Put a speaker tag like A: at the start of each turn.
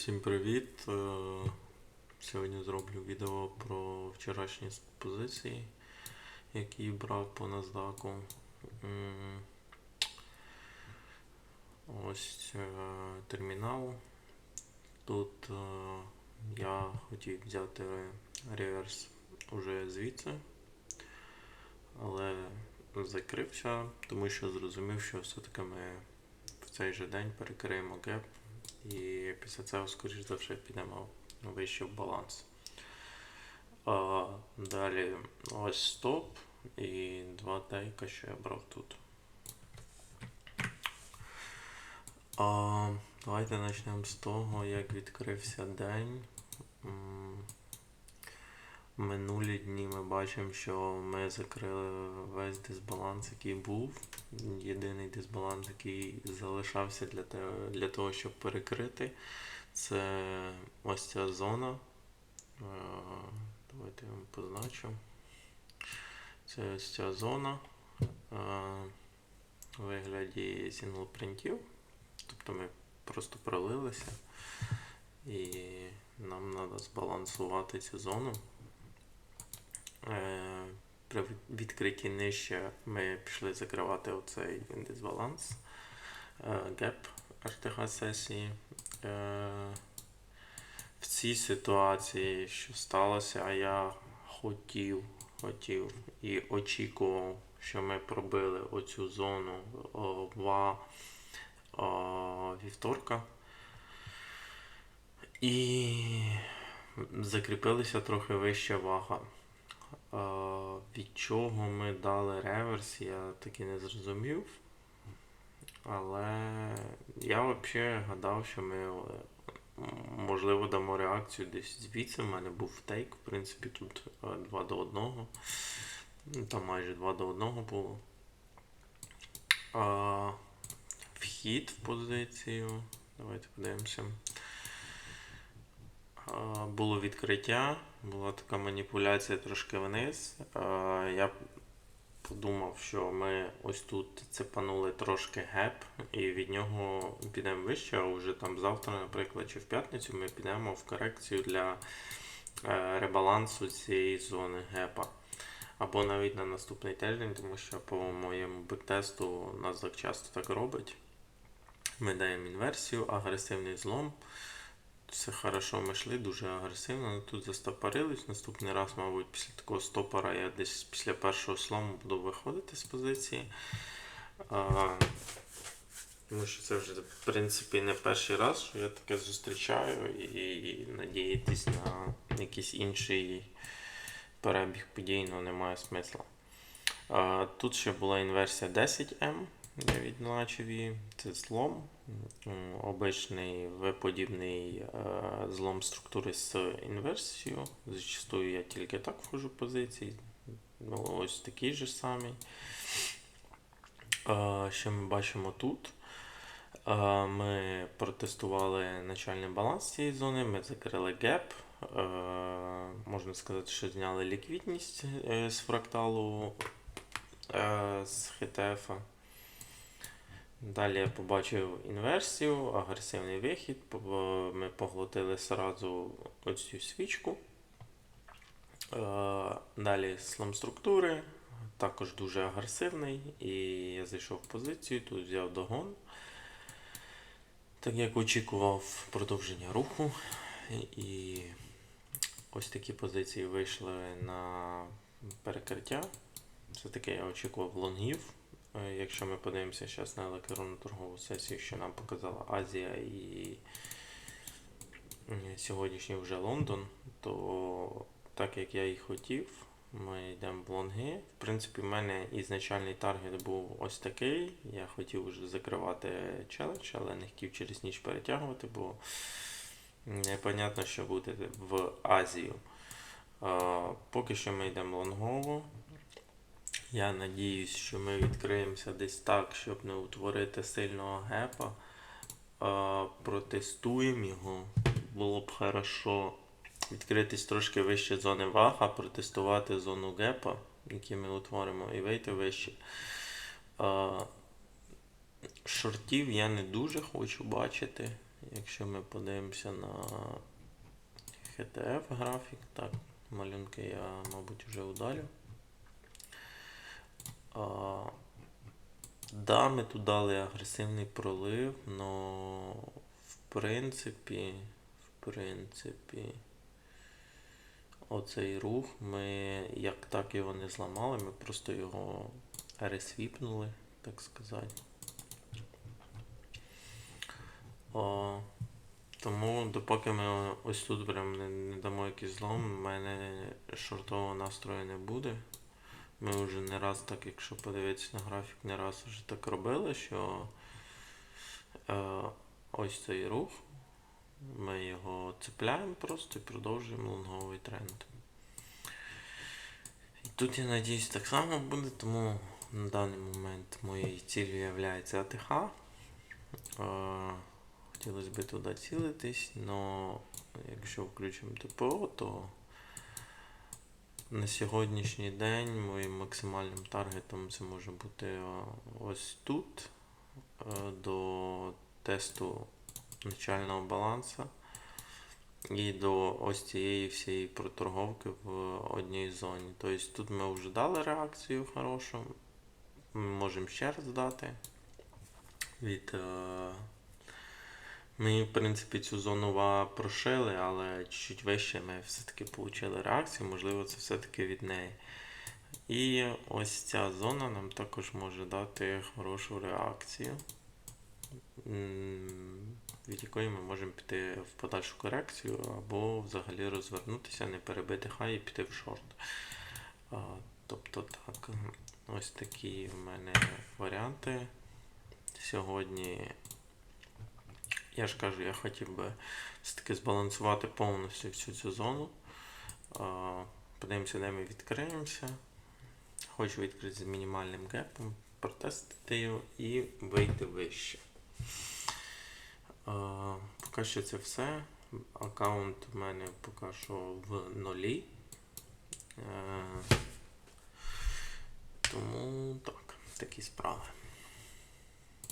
A: Всім привіт! Е, Сьогодні зроблю відео про вчорашні позиції, які брав по NASDAQ. Ось е, термінал. Тут е, я хотів взяти реверс уже звідси, але закрився, тому що зрозумів, що все-таки ми в цей же день перекриємо геп і після цього, скоріш за все, підемо вище в баланс. А, далі ось стоп і два тейка, що я брав тут. А, давайте почнемо з того, як відкрився день. Минулі дні ми бачимо, що ми закрили весь дисбаланс, який був. Єдиний дисбаланс, який залишався для того, для того щоб перекрити, це ось ця зона. Е, Давайте я вам позначу. Це ось ця зона е, у вигляді сінглпринтів. Тобто ми просто пролилися і нам треба збалансувати цю зону. Е, При відкритті нижче ми пішли закривати оцей дисбаланс, геп RTH сесії. Е, В цій ситуації, що сталося, я хотів, хотів і очікував, що ми пробили оцю зону о, вівторка. І закріпилися трохи вища вага. Е, Від чого ми дали реверс, я таки не зрозумів. Але я взагалі гадав, що ми е, можливо дамо реакцію десь звідси. У мене був тейк, в принципі, тут 2 до 1. Ну, Там майже 2 до 1 було. А, вхід в позицію. Давайте подивимося. А, Було відкриття, була така маніпуляція трошки вниз. Я подумав, що ми ось тут цепанули трошки геп, і від нього підемо вище, а вже там завтра, наприклад, чи в п'ятницю ми підемо в корекцію для е, ребалансу цієї зони гепа. Або навіть на наступний тиждень, тому що по моєму бектесту NASDAQ часто так робить. Ми даємо інверсію, агресивний злом. Все хорошо, ми йшли дуже агресивно, але тут застопорились. Наступний раз, мабуть, після такого стопора я десь після першого слому буду виходити з позиції. А, тому що це вже, в принципі, не перший раз, що я таке зустрічаю і, надіятись на якийсь інший перебіг подій, ну, немає смисла. А, тут ще була інверсія 10М. Я відзначив її. Це злом. Обичний виподібний е, злом структури з інверсією. Зачастую я тільки так вхожу в позиції. Ну, ось такий же самий. Е, Що ми бачимо тут? Е, Ми протестували начальний баланс цієї зони, ми закрили геп. Можна сказати, що зняли ліквідність з фракталу з HTF. Далі я побачив інверсію, агресивний вихід. Ми поглотили сразу оцю свічку. Е, Далі слом структури, також дуже агресивний. І я зайшов в позицію, тут взяв догон. Так як очікував продовження руху. І ось такі позиції вийшли на перекриття. Все-таки я очікував лонгів. Е, Якщо ми подивимося зараз на електронну торгову сесію, що нам показала Азія і е, сьогоднішній вже Лондон, то так як я і хотів, ми йдемо в лонги. В принципі, в мене ізначальний таргет був ось такий. Я хотів вже закривати челендж, але не хотів через ніч перетягувати, бо непонятно, що буде в Азію. Е, Поки що ми йдемо лонгово. Я надіюсь, що ми відкриємося десь так, щоб не утворити сильного гепа. Протестуємо його. Було б хорошо відкритись трошки вище зони вага, протестувати зону гепа, які ми утворимо, і вийти вище. Шортів я не дуже хочу бачити. якщо ми подивимося на HTF графік, так, малюнки я, мабуть, вже удалю. Да, ми тут дали агресивний пролив, но в принципі, в принципі, оцей рух ми як так його не зламали, ми просто його ресвіпнули, так сказати. О, тому допоки ми ось тут прям не, не дамо якийсь злом, в мене шортового настрою не буде. Ми вже не раз так, якщо подивитися на графік, не раз вже так робили, що е, ось цей рух, ми його цепляємо просто і продовжуємо лонговий тренд. І тут я надіюсь так само буде, тому на даний момент моєю цілею є АТХ. Е, Хотілося б туди цілитись, але якщо включимо ТПО, то на сьогоднішній день моїм максимальним таргетом це може бути е, ось тут е, до тесту начального балансу і до ось цієї всієї проторговки в одній зоні. Тобто тут ми вже дали реакцію хорошу, ми можемо ще раз дати від. Ми, в принципі, цю зону ва прошили, але чуть вище ми все-таки отримали реакцію, можливо, це все-таки від неї. І ось ця зона нам також може дати хорошу реакцію, від якої ми можемо піти в подальшу корекцію або взагалі розвернутися, не перебити хай і піти в шорт. Тобто так, ось такі в мене варіанти. Сьогодні я ж кажу, я хотів би все-таки збалансувати повністю всю цю зону. Подивимося, де ми відкриємося. Хочу відкрити з мінімальним гепом, протестити його і вийти вище. Поки що це все. Аккаунт у мене поки що в нулі. Е, Тому так, такі справи.